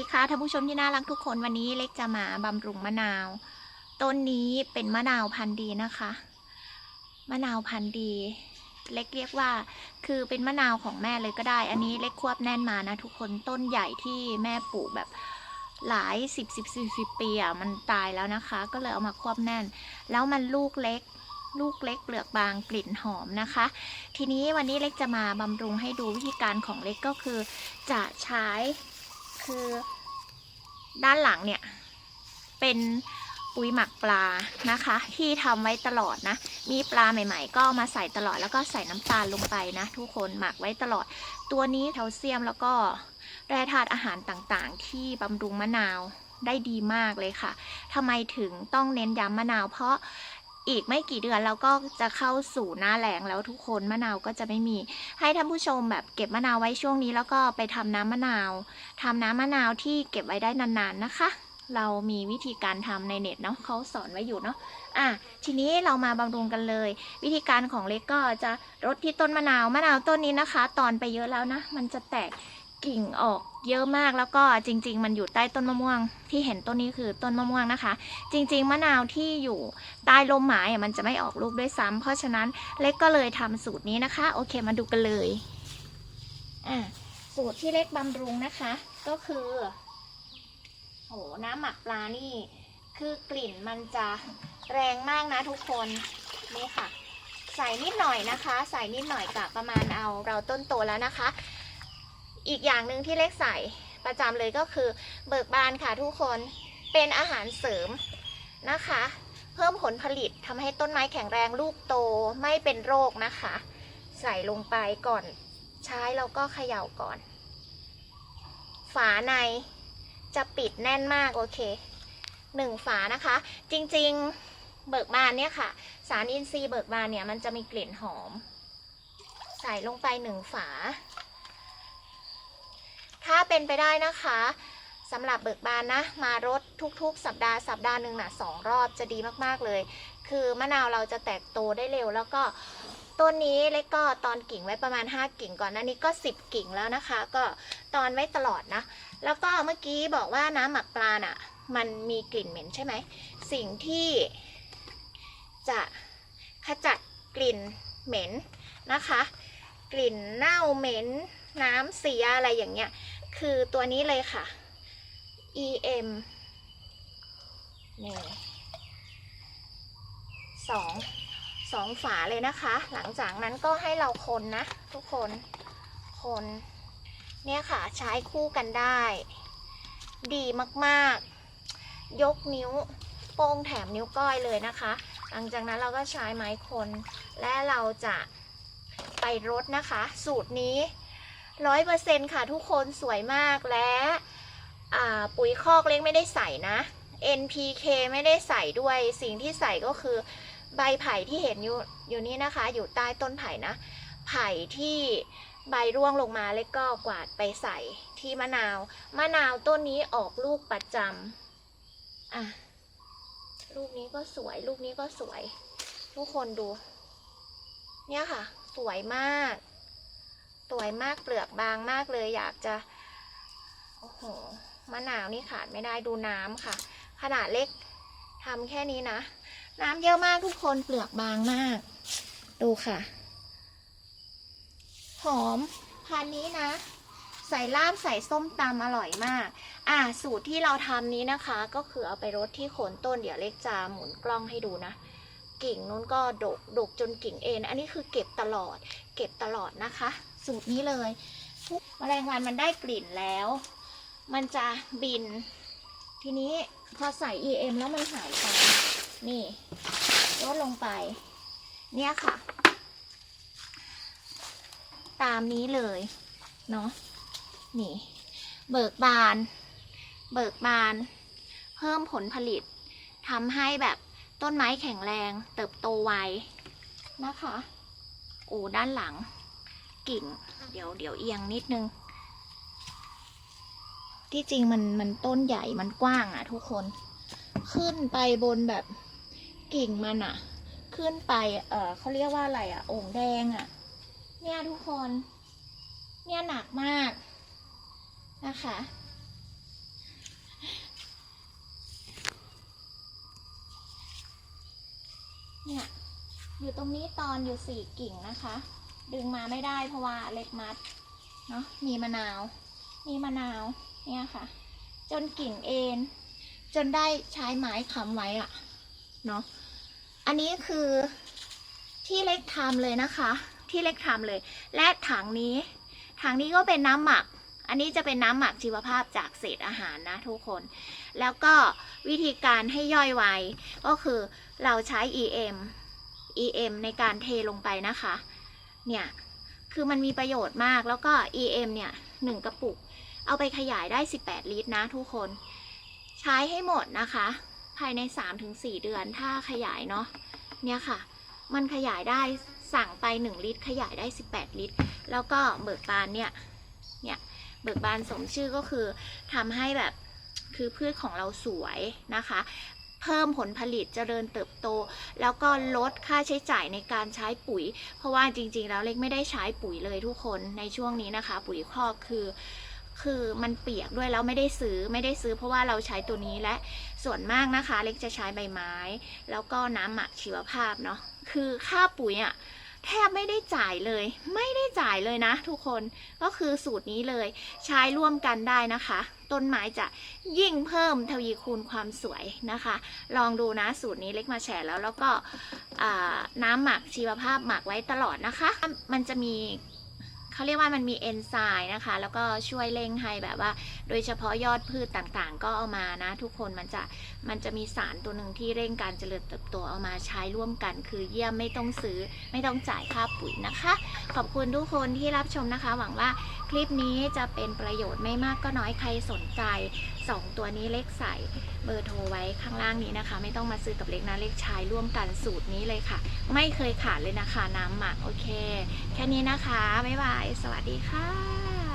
สวัสดีค่ะท่านผู้ชมที่น่ารักทุกคนวันนี้เล็กจะมาบำรุงมะนาว ต้นนี้เป็นมะนาวพันธุ์ดีนะคะ มะนาวพันธุ์ดี เล็กเรียกว่า คือเป็นมะนาวของแม่เลยก็ได้ อันนี้เล็กควบแน่นมานะทุกคนต้นใหญ่ที่แม่ปลูกแบบหลายสิบสิบสิบสิบปีอะมันตายแล้วนะคะ ก็เลยเอามาควบแน่น แล้วมันลูกเล็กลูกเล็กเปลือกบางกลิ่นหอมนะคะ ทีนี้วันนี้เล็กจะมาบำรุงให้ดูวิธีการของเล็กก็คือ จะใช้ คือด้านหลังเนี่ยเป็นปุ๋ยหมักปลานะคะ ที่ทำไว้ตลอดนะ มีปลาใหม่ๆ ก็มาใส่ตลอดแล้วก็ใส่น้ำตาลลงไปนะ ทุกคนหมักไว้ตลอด ตัวนี้แคลเซียมแล้วก็แร่ธาตุอาหารต่างๆ ที่บำรุงมะนาวได้ดีมากเลยค่ะทำไมถึงต้องเน้นย้ำมะนาว เพราะ อีกไม่กี่เดือนเราก็จะเข้าสู่หน้าแล้งแล้วทุกคนมะนาวก็จะไม่มี ให้ท่านผู้ชมแบบเก็บมะนาวไว้ช่วงนี้แล้วก็ไปทำน้ำมะนาวทำน้ำมะนาวที่เก็บไว้ได้นานๆนะคะ เรามีวิธีการทำในเน็ตเนาะเขาสอนไว้อยู่เนาะอะทีนี้เรามาบำรุงกันเลย วิธีการของเล็กก็จะรดที่ต้นมะนาวมะนาวต้นนี้นะคะ ตอนไปเยอะแล้วนะ มันจะแตก กิ่งออกเยอะมากแล้วก็จริง ๆ มันอยู่ใต้ต้นมะม่วง ที่เห็นต้นนี้คือต้นมะม่วงนะคะ จริง ๆ มะนาวที่อยู่ใต้ลมไม้อะมันจะไม่ออกลูกด้วยซ้ำเพราะฉะนั้นเล็กก็เลยทำสูตรนี้นะคะ โอเคมาดูกันเลยอะสูตรที่เล็กบำรุงนะคะ ก็คือโหน้ำหมักปลานี่ คือกลิ่นมันจะแรงมากนะทุกคนนี่ค่ะ ใส่นิดหน่อยนะคะ ใส่นิดหน่อยกะประมาณเอาเราต้นโตแล้วนะคะ อีกอย่างหนึ่งที่เล็กใส่ประจำเลยก็คือเบิกบานค่ะทุกคนเป็นอาหารเสริมนะคะ เพิ่มผลผลิตทำให้ต้นไม้แข็งแรงลูกโตไม่เป็นโรคนะคะ ใส่ลงไปก่อนใช้เราก็เขย่าก่อน ฝาในจะปิดแน่นมากโอเคหนึ่งฝานะคะ จริงๆเบิกบานเนี่ยค่ะ สารอินทรีย์เบิกบานเนี่ยมันจะมีกลิ่นหอม ใส่ลงไปหนึ่งฝา ถ้าเป็นไปได้นะคะสำหรับเบิกบานนะ มารดทุกๆ สัปดาห์สัปดาห์หนึ่งนะสองรอบจะดีมากๆเลย คือมะนาวเราจะแตกโตได้เร็ว แล้วก็ต้นนี้เล็กก็ตอนกิ่งไว้ประมาณ 5 กิ่งก่อนหน้านี้ก็ 10 กิ่งแล้วนะคะ ก็ตอนไว้ตลอดนะ แล้วก็เมื่อกี้บอกว่าน้ำหมักปลาน่ะ มันมีกลิ่นเหม็นใช่ไหม สิ่งที่จะขจัดกลิ่นเหม็นนะคะ กลิ่นเน่าเหม็นน้ำเสียอะไรอย่างเงี้ย คือตัวนี้เลยค่ะ EM นี่สองสองฝาเลยนะคะ หลังจากนั้นก็ให้เราคนนะ ทุกคนคนเนี่ยค่ะใช้คู่กันได้ ดีมากๆ ยกนิ้วโป้งแถมนิ้วก้อยเลยนะคะ หลังจากนั้นเราก็ใช้ไม้คน และเราจะไปรดนะคะ สูตรนี้ ร้อยเปอร์เซ็นค่ะทุกคนสวยมากและปุ๋ยคอกเล็กไม่ได้ใส่นะ NPK ไม่ได้ใส่ด้วยสิ่งที่ใส่ก็คือใบไผ่ที่เห็นอยู่อยู่นี่นะคะ อยู่ใต้ต้นไผ่นะ ไผ่ที่ใบร่วงลงมาเล็กก็กวาดไปใส่ที่มะนาว มะนาวต้นนี้ออกลูกประจำอะลูกนี้ก็สวย ลูกนี้ก็สวย ทุกคนดู เนี่ยค่ะ สวยมาก สวยมากเปลือกบางมากเลยอยากจะ โอ้โห มะนาวนี่ขาดไม่ได้ดูน้ำค่ะ ขนาดเล็กทำแค่นี้นะ น้ำเยอะมากทุกคนเปลือกบางมาก ดูค่ะ หอมพันนี้นะ ใส่ลาบใส่ส้มตำอร่อยมาก อะสูตรที่เราทำนี้นะคะ ก็คือเอาไปรดที่โคนต้นเดี๋ยวเล็กจะหมุนกล้องให้ดูนะกิ่งนู้นก็ดกดกจนกิ่งเอ็น อันนี้คือเก็บตลอด เก็บตลอดนะคะ สูตรนี้เลยทุกแมลงวันมันได้กลิ่นแล้ว มันจะบิน ทีนี้พอใส่ EM แล้วมันหายไป นี่ลดลงไป เนี่ยค่ะ ตามนี้เลย เนาะนี่ เบิกบาน เบิกบาน เพิ่มผลผลิตทำให้แบบต้นไม้แข็งแรง เติบโตไวนะคะ โอ้ด้านหลัง กิ่ง เดี๋ยวเดี๋ยวเอียงนิดนึง ที่จริงมันมันต้นใหญ่มันกว้างอะ ทุกคน ขึ้นไปบนแบบกิ่งมันอะ ขึ้นไป เออเขาเรียกว่าอะไรอะโอ่งแดงอะ เนี่ยทุกคน เนี่ยหนักมากนะคะเนี่ยอยู่ตรงนี้ตอนอยู่สี่กิ่งนะคะ ดึงมาไม่ได้เพราะว่าเล็กมัดเนาะมีมะนาว มีมะนาวเนี่ยค่ะ จนกิ่งเอ็นจนได้ใช้ไม้ค้ำไว้อะเนาะอันนี้คือที่เล็กทำเลยนะคะ ที่เล็กทำเลย และถังนี้ ถังนี้ก็เป็นน้ำหมัก อันนี้จะเป็นน้ำหมักชีวภาพจากเศษอาหารนะทุกคน แล้วก็วิธีการให้ย่อยไวก็คือเราใช้ EM EM ในการเทลงไปนะคะ เนี่ย คือมันมีประโยชน์มากแล้วก็ EM เนี่ยหนึ่งกระปุก เอาไปขยายได้ 18 ลิตรนะทุกคน ใช้ให้หมดนะคะ ภายใน 3-4 เดือนถ้าขยายเนาะเนี่ยค่ะ มันขยายได้สั่งไป 1 ลิตร ขยายได้ 18 ลิตร แล้วก็เบิกบานเนี่ยเนี่ยเบิกบานสมชื่อก็คือทำให้แบบคือพืชของเราสวยนะคะ เพิ่มผลผลิตเจริญเติบโต แล้วก็ลดค่าใช้จ่ายในการใช้ปุ๋ย เพราะว่าจริง ๆ แล้วเล็กไม่ได้ใช้ปุ๋ยเลยทุกคนในช่วงนี้นะคะ ปุ๋ยคอกคือคือมันเปียกด้วยแล้วไม่ได้ซื้อไม่ได้ซื้อเพราะว่าเราใช้ตัวนี้และส่วนมากนะคะ เล็กจะใช้ใบไม้ แล้วก็น้ำหมักชีวภาพเนาะคือค่าปุ๋ยอะ่ะ แทบไม่ได้จ่ายเลย ไม่ได้จ่ายเลยนะ ทุกคนก็คือสูตรนี้เลยใช้ร่วมกันได้นะคะ ต้นไม้จะยิ่งเพิ่มทวีคูณความสวยนะคะ ลองดูนะสูตรนี้เล็กมาแชร์แล้วแล้วก็น้ำหมักชีวภาพหมักไว้ตลอดนะคะ มันจะมีเขาเรียกว่ามันมีเอนไซม์นะคะ แล้วก็ช่วยเร่งให้แบบว่า โดยเฉพาะยอดพืชต่างๆ ก็เอามานะทุกคนมันจะมันจะมีสารตัวหนึ่งที่เร่งการเจริญเติบโตเอามาใช้ร่วมกัน คือเยี่ยมไม่ต้องซื้อไม่ต้องจ่ายค่าปุ๋ยนะคะ ขอบคุณทุกคนที่รับชมนะคะ หวังว่าคลิปนี้จะเป็นประโยชน์ไม่มากก็น้อยใครสนใจ 2 ตัวนี้เล็กใส่เบอร์โทรไว้ข้างล่างนี้นะคะ ไม่ต้องมาซื้อกับเล็กนะเล็กใช้ร่วมกันสูตรนี้เลยค่ะ ไม่เคยขาดเลยนะคะน้ำหมักโอเค แค่นี้นะคะบ๊ายบาย สวัสดีค่ะ